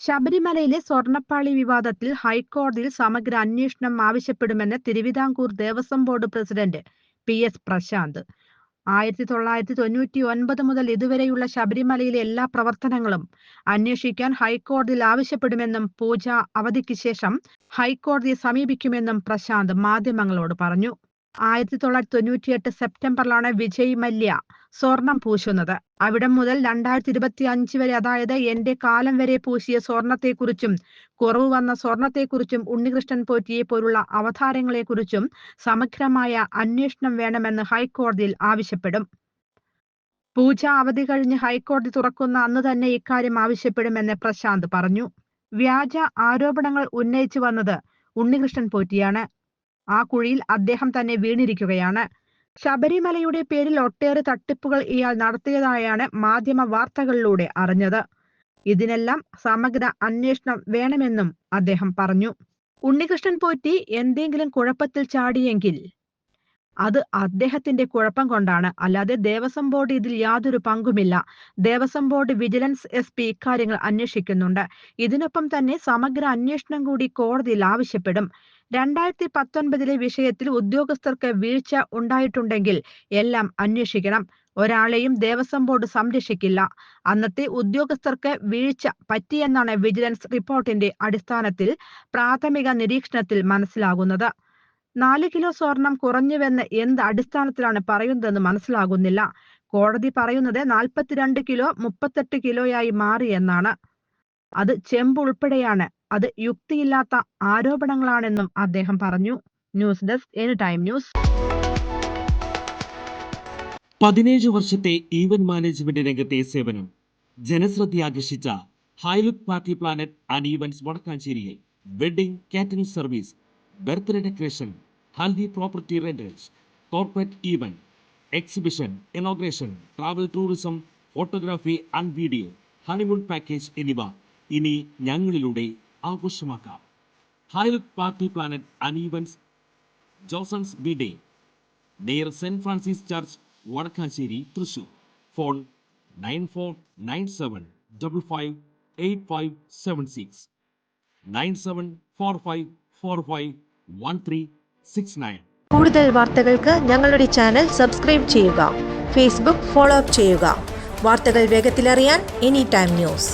ശബരിമലയിലെ സ്വർണപ്പാളി വിവാദത്തിൽ ഹൈക്കോടതിയിൽ സമഗ്ര അന്വേഷണം ആവശ്യപ്പെടുമെന്ന് Thiruvithamkoor Devaswom board president P S Prashanth. ആയിരത്തി തൊള്ളായിരത്തി തൊണ്ണൂറ്റി ഒൻപത് മുതൽ ഇതുവരെയുള്ള ശബരിമലയിലെ എല്ലാ പ്രവർത്തനങ്ങളും അന്വേഷിക്കാൻ ഹൈക്കോടതിയിൽ ആവശ്യപ്പെടുമെന്നും പൂജ അവധിക്ക് ശേഷം ഹൈക്കോടതിയെ സമീപിക്കുമെന്നും പ്രശാന്ത് മാധ്യമങ്ങളോട് പറഞ്ഞു. ആയിരത്തി തൊള്ളായിരത്തി തൊണ്ണൂറ്റിയെട്ട് സെപ്റ്റംബറിലാണ് വിജയ് മല്യ സ്വർണം പൂശുന്നത്. അവിടെ മുതൽ രണ്ടായിരത്തി ഇരുപത്തി അഞ്ച് വരെ അതായത് എന്റെ കാലം വരെ പൂശിയ സ്വർണത്തെക്കുറിച്ചും കുറവ് വന്ന സ്വർണത്തെക്കുറിച്ചും ഉണ്ണികൃഷ്ണൻ പോറ്റിയെ പോലുള്ള അവതാരങ്ങളെക്കുറിച്ചും സമഗ്രമായ അന്വേഷണം വേണമെന്ന് ഹൈക്കോടതിയിൽ ആവശ്യപ്പെടും. പൂജ അവധി കഴിഞ്ഞ് ഹൈക്കോടതി തുറക്കുന്ന അന്ന് തന്നെ ഇക്കാര്യം ആവശ്യപ്പെടുമെന്ന് പ്രശാന്ത് പറഞ്ഞു. വ്യാജ ആരോപണങ്ങൾ ഉന്നയിച്ചു വന്നത് ഉണ്ണികൃഷ്ണൻ പോറ്റിയാണ്. ആ കുഴിയിൽ അദ്ദേഹം തന്നെ വീണിരിക്കുകയാണ്. ശബരിമലയുടെ പേരിൽ ഒട്ടേറെ തട്ടിപ്പുകൾ ഇയാൾ നടത്തിയതായാണ് മാധ്യമ വാർത്തകളിലൂടെ അറിഞ്ഞത്. ഇതിനെല്ലാം സമഗ്ര അന്വേഷണം വേണമെന്നും അദ്ദേഹം പറഞ്ഞു. ഉണ്ണികൃഷ്ണൻ പോറ്റി എന്തെങ്കിലും കുഴപ്പത്തിൽ ചാടിയെങ്കിൽ അത് അദ്ദേഹത്തിന്റെ കുഴപ്പം കൊണ്ടാണ്. അല്ലാതെ ദേവസ്വം ബോർഡ് ഇതിൽ യാതൊരു പങ്കുമില്ല. Devaswom board vigilance S P ഇക്കാര്യങ്ങൾ അന്വേഷിക്കുന്നുണ്ട്. ഇതിനൊപ്പം തന്നെ സമഗ്ര അന്വേഷണം കൂടി കോടതിയിൽ ആവശ്യപ്പെടും. രണ്ടായിരത്തി പത്തൊൻപതിലെ വിഷയത്തിൽ ഉദ്യോഗസ്ഥർക്ക് വീഴ്ച ഉണ്ടായിട്ടുണ്ടെങ്കിൽ എല്ലാം അന്വേഷിക്കണം. ഒരാളെയും ദേവസ്വം ബോർഡ് സംരക്ഷിക്കില്ല. അന്നത്തെ ഉദ്യോഗസ്ഥർക്ക് വീഴ്ച പറ്റിയെന്നാണ് വിജിലൻസ് റിപ്പോർട്ടിന്റെ അടിസ്ഥാനത്തിൽ പ്രാഥമിക നിരീക്ഷണത്തിൽ മനസ്സിലാകുന്നത്. നാല് കിലോ സ്വർണം കുറഞ്ഞുവെന്ന് എന്ത് അടിസ്ഥാനത്തിലാണ് പറയുന്നതെന്ന് മനസ്സിലാകുന്നില്ല. കോടതി പറയുന്നത് നാൽപ്പത്തിരണ്ട് കിലോ മുപ്പത്തെട്ട് കിലോയായി മാറി എന്നാണ്. അത് ചെമ്പ് ഉൾപ്പെടെയാണ്. അത് യുക്തിയില്ലാത്ത ആരോപണങ്ങളാണെന്നും അദ്ദേഹം പറഞ്ഞു. News desk any time news. പതിനേഴ് വർഷത്തെ ഈവന്റ് മാനേജ്മെന്റ് രംഗത്തെ സേവനം. ജനശ്രദ്ധ ആകർഷിച്ച high look party planet and events വടക്കാഞ്ചേരിയിൽ wedding catering service birthday decoration haldi property rentals corporate event exhibition inauguration travel tourism photography and video honeymoon package എന്നിവ ഇനി ഞങ്ങളിലൂടെ ആഘോഷമാക്കാം. ഹൈലറ്റ് പാർട്ടി പ്ലാനറ്റ് അനീവൻസ് ജോസൺസ് B day near saint Francis church Vadakkanchery Thrissur. Phone nine four nine seven double five eight five seven six. Nine seven four five four five one three six nine. കൂടുതൽ വാർത്തകൾക്ക് ഞങ്ങളുടെ channel subscribe ചെയ്യുക. Facebook follow up ചെയ്യുക. വാർത്തകൾ വേഗത്തിലറിയാൻ any time news.